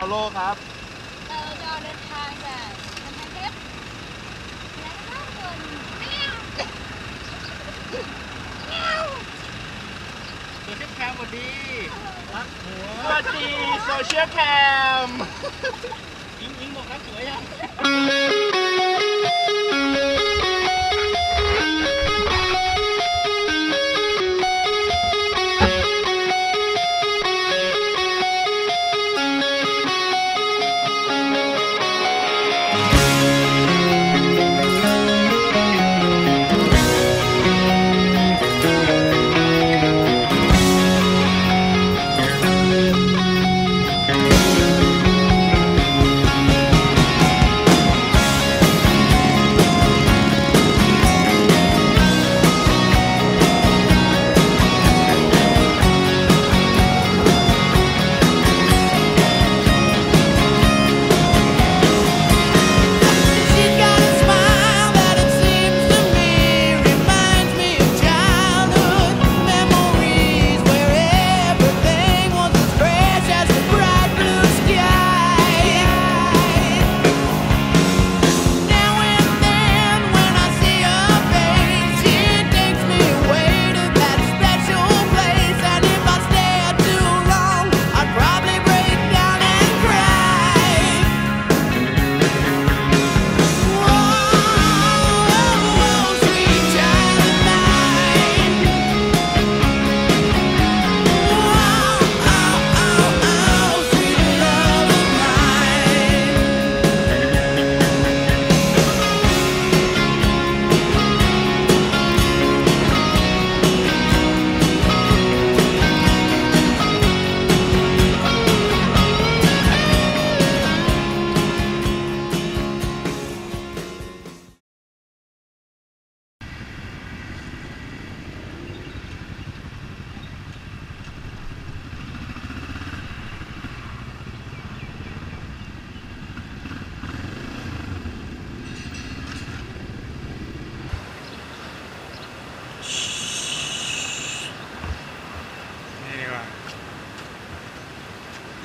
าวโลกครับ เราจะเดินทางจากกำแพงเพชรและข้างบนแมวแมวโซเชียลแคมสวัสดีรักหัวสวัสดีโซเชียลแคมยิงยิงบอกรักสวยยัง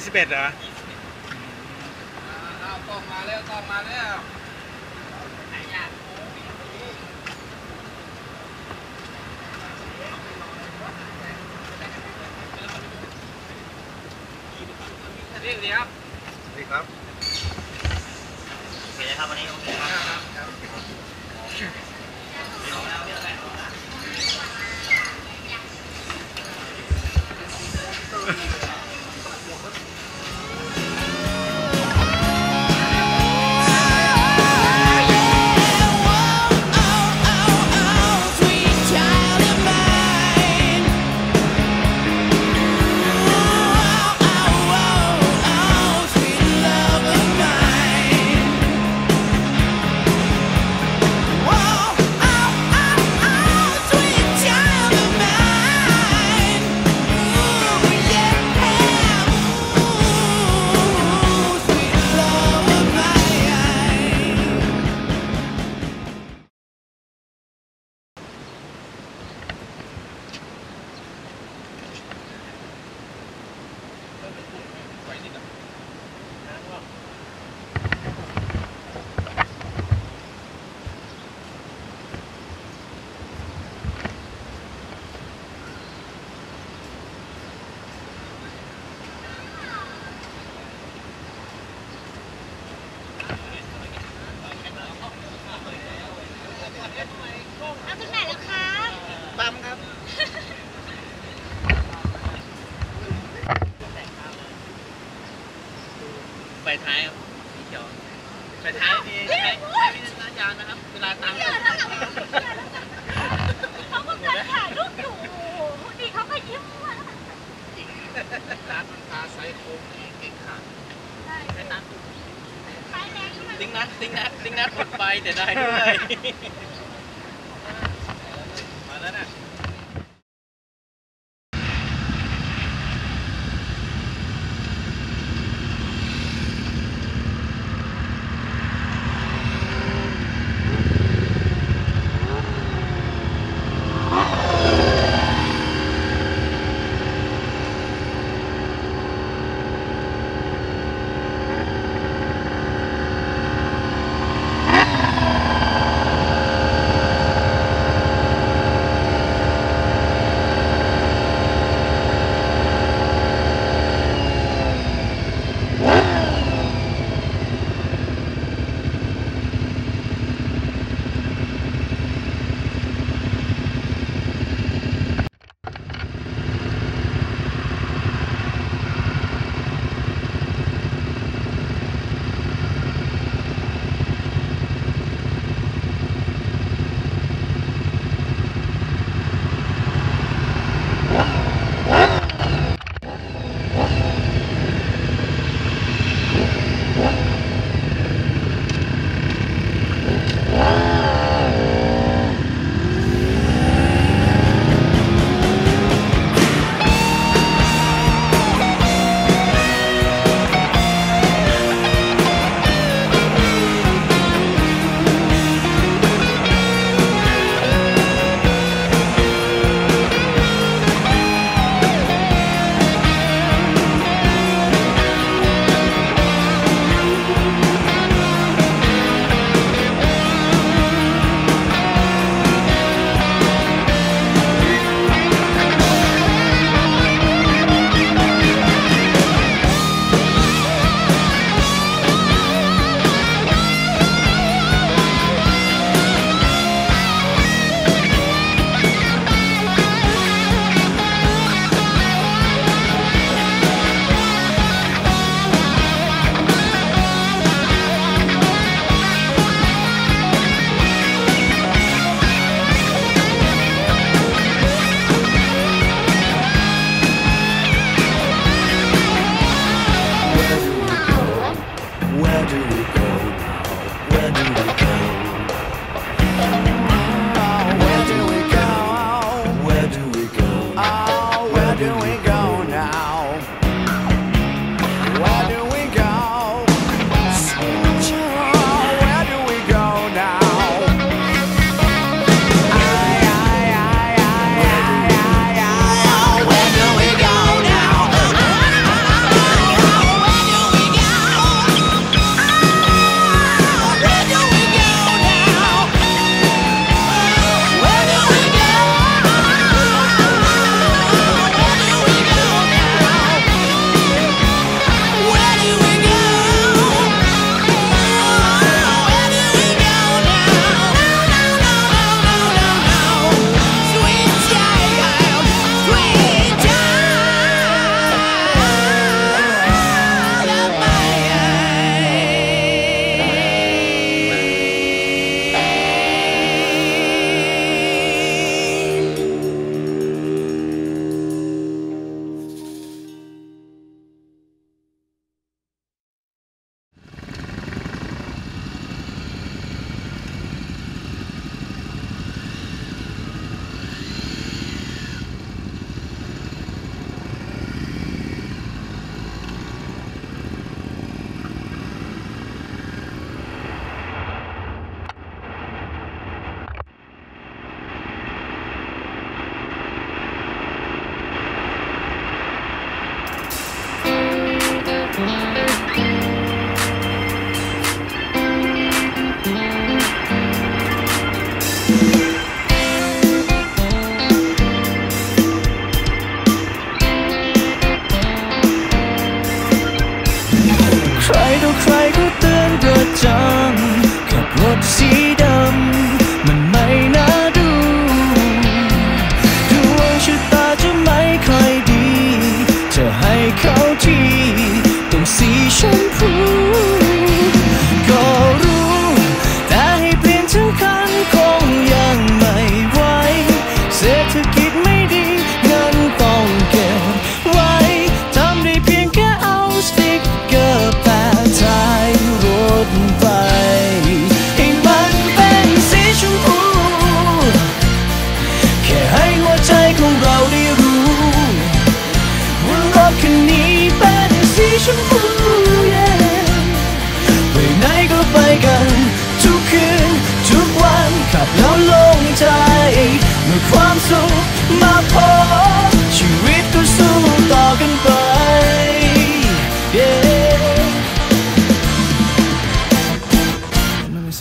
ยี่สิบเอ็ดเหรอเอากล้องมาแล้วกล้องมาแล้วเรียกดีครับ ท้ายครับสีเขียวไฟท้ายมีใช้ใช้วิจารณญาณนะครับ เวลาตามเดี๋ยวแล้วค่ะเขากำลังถ่ายรูปอยู่ดีเขาก็ยิ้มมาร้านมันพาไซโค้งเก่งขาดใช่ใช้ตามไฟแดงขึ้นมาติ๊งนัดติ๊งนัดติ๊งนัดหมดไฟเดี๋ยวได้ด้วยมาแล้วน่ะ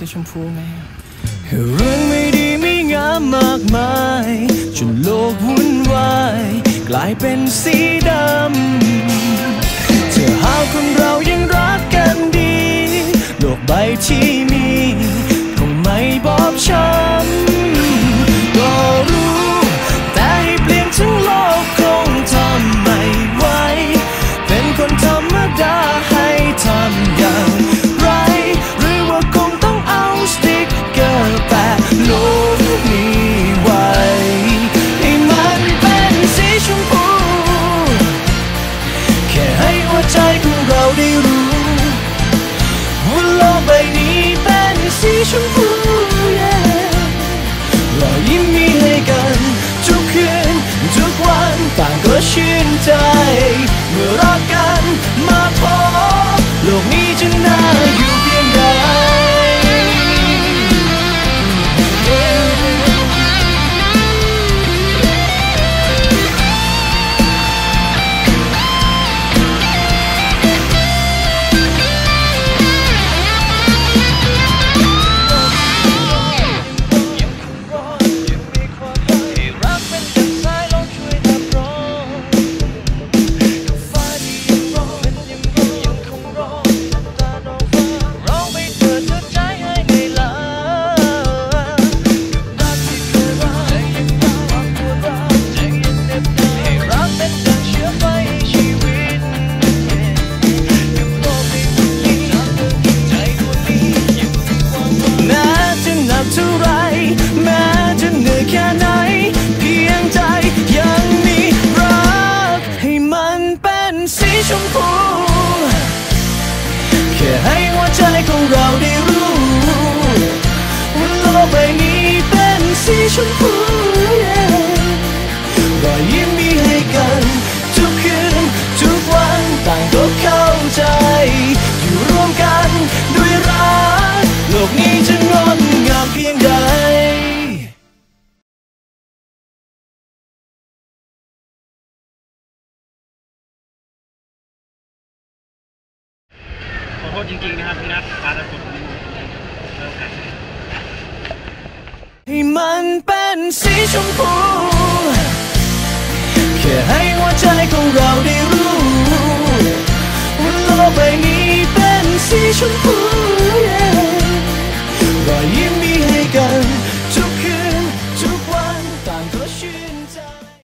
ีชมพูไงเรื่องไม่ดีไม่งามมากมาย จนโลกวุ่นวาย กลายเป็นสีดำเธอหาคนเรายังรักกันดี โลกใบที่มี คงไม่บอบช้ำก็รู้ ชมพูรอยยิ้มมีให้กัน ทุกคืน ทุกวันต่างก็เข้าใจ อยู่ร่วมกันด้วยรัก โลกนี้จะงดงามเพียงใดขอโทษจริงๆนะครับพี่นัทพาตะกุดเลิกกัน ให้มันเป็นสีชมพู แค่ให้หัวใจของเราได้รู้ว่าโลกใบนี้เป็นสีชมพูรอยยิ้มมีให้กัน